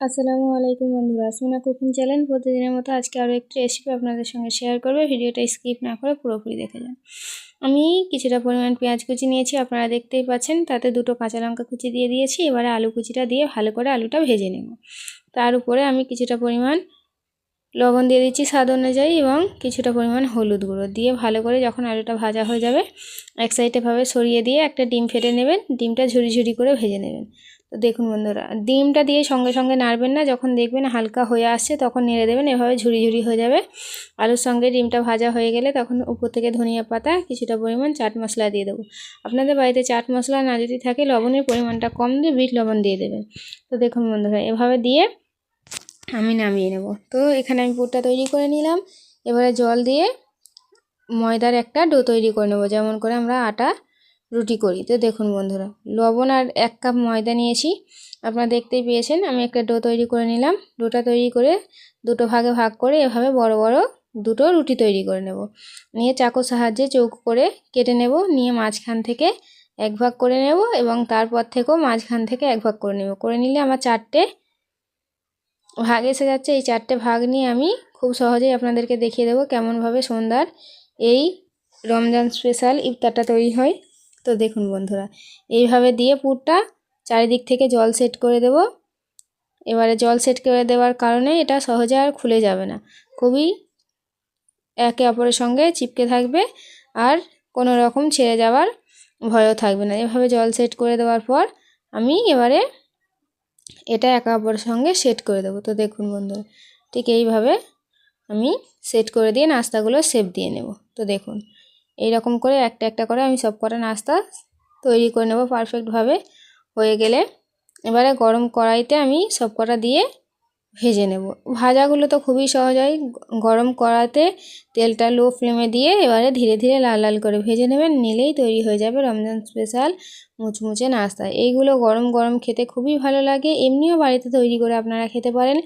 আসসালামু আলাইকুম বন্ধুরা আসমিনা কুকিং চ্যানেল। প্রতিদিনের মতো আজকে আরও একটি রেসিপি আপনাদের সঙ্গে শেয়ার করবে। ভিডিওটা স্কিপ না করে পুরোপুরি দেখে যান। আমি কিছুটা পরিমাণ পেঁয়াজ কুচি নিয়েছি, আপনারা দেখতেই পাচ্ছেন। তাতে দুটো কাঁচা লঙ্কা কুচি দিয়ে দিয়েছি। এবারে আলু কুচিটা দিয়ে ভালো করে আলুটা ভেজে নেব। তার উপরে আমি কিছুটা পরিমাণ লবণ দিয়ে দিচ্ছি স্বাদ অনুযায়ী এবং কিছুটা পরিমাণ হলুদ গুঁড়ো দিয়ে ভালো করে যখন আলুটা ভাজা হয়ে যাবে, এক সাইডেভাবে সরিয়ে দিয়ে একটা ডিম ফেটে নেবেন। ডিমটা ঝুরি ঝুরি করে ভেজে নেবেন। তো দেখুন বন্ধুরা, ডিমটা দিয়ে সঙ্গে সঙ্গে নাড়বেন না, যখন দেখবেন হালকা হয়ে আসছে তখন নেড়ে দেবেন, এভাবে ঝুড়ি ঝুড়ি হয়ে যাবে। আলুর সঙ্গে ডিমটা ভাজা হয়ে গেলে তখন উপর থেকে ধনিয়া পাতা, কিছুটা পরিমাণ চাট মশলা দিয়ে দেবো। আপনাদের বাড়িতে চাট মশলা না যদি থাকে, লবণের পরিমাণটা কম দিয়ে বিট লবণ দিয়ে দেবেন। তো দেখুন বন্ধুরা, এভাবে দিয়ে আমি নামিয়ে নেব। তো এখানে আমি পুরটা তৈরি করে নিলাম। এবারে জল দিয়ে ময়দার একটা ডো তৈরি করে নেব। যেমন করে আমরা আটা রুটি করি। তো দেখুন বন্ধুরা, লবণ আর এক কাপ ময়দা নিয়েছি। আপনারা দেখতেই পেয়েছেন, আমি একটা ডো তৈরি করে নিলাম। ডোটা তৈরি করে দুটো ভাগে ভাগ করে এভাবে বড় বড় দুটো রুটি তৈরি করে নেব। নিয়ে চাকুর সাহায্যে চৌক করে কেটে নেব। নিয়ে মাঝখান থেকে এক ভাগ করে নেব এবং তারপর থেকেও মাঝখান থেকে এক ভাগ করে নেব। করে নিলে আমার চারটে ভাগ এসে যাচ্ছে। এই চারটে ভাগ নিয়ে আমি খুব সহজেই আপনাদেরকে দেখিয়ে দেবো কেমনভাবে সন্ধ্যার এই রমজান স্পেশাল ইফতারটা তৈরি হয়। তো দেখুন বন্ধুরা, এইভাবে দিয়ে পুরটা চারিদিক থেকে জল সেট করে দেব। এবারে জল সেট করে দেওয়ার কারণে এটা সহজে আর খুলে যাবে না। খুবই একে অপরের সঙ্গে চিপকে থাকবে আর কোনো রকম ছেড়ে যাওয়ার ভয়ও থাকবে না। এভাবে জল সেট করে দেওয়ার পর আমি এবারে এটা একে অপরের সঙ্গে সেট করে দেবো। তো দেখুন বন্ধুরা, ঠিক এইভাবে আমি সেট করে দিয়ে নাস্তাগুলো সেপ দিয়ে নেব। তো দেখুন এই রকম করে একটা একটা করে আমি সব কটা নাস্তা তৈরি করে নেব পারফেক্টভাবে হয়ে গেলে এবারে গরম কড়াইতে আমি সব কটা দিয়ে ভেজে নেব। ভাজাগুলো তো খুবই সহজ হয়। গরম কড়াতে তেলটা লো ফ্লেমে দিয়ে এবারে ধীরে ধীরে লাল লাল করে ভেজে নেবেন। নিলেই তৈরি হয়ে যাবে রমজান স্পেশাল মুচমুচে নাস্তা। এইগুলো গরম গরম খেতে খুবই ভালো লাগে। এমনিও বাড়িতে তৈরি করে আপনারা খেতে পারেন।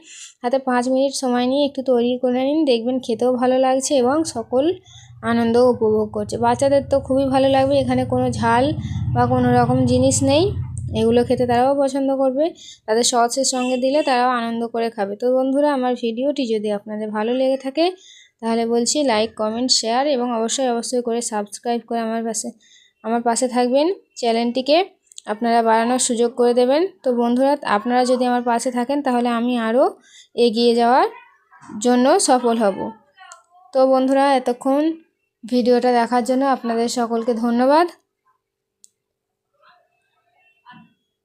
হাতে পাঁচ মিনিট সময় নিয়ে একটু তৈরি করে নিন। দেখবেন খেতেও ভালো লাগছে এবং সকল আনন্দ উপভোগ করছে। বাচ্চাদের তো খুবই ভালো লাগবে, এখানে কোনো ঝাল বা কোনো রকম জিনিস নেই। এগুলো খেতে তারাও পছন্দ করবে, তাদের সসের সঙ্গে দিলে তারাও আনন্দ করে খাবে। তো বন্ধুরা, আমার ভিডিওটি যদি আপনাদের ভালো লেগে থাকে, তাহলে বলছি লাইক কমেন্ট শেয়ার এবং অবশ্যই অবশ্যই করে সাবস্ক্রাইব করে আমার পাশে আমার পাশে থাকবেন। চ্যানেলটিকে আপনারা বাড়ানোর সুযোগ করে দেবেন। তো বন্ধুরা, আপনারা যদি আমার পাশে থাকেন, তাহলে আমি আরও এগিয়ে যাওয়ার জন্য সফল হব। তো বন্ধুরা, এতক্ষণ ভিডিওটা দেখার জন্য আপনাদের সকলকে ধন্যবাদ।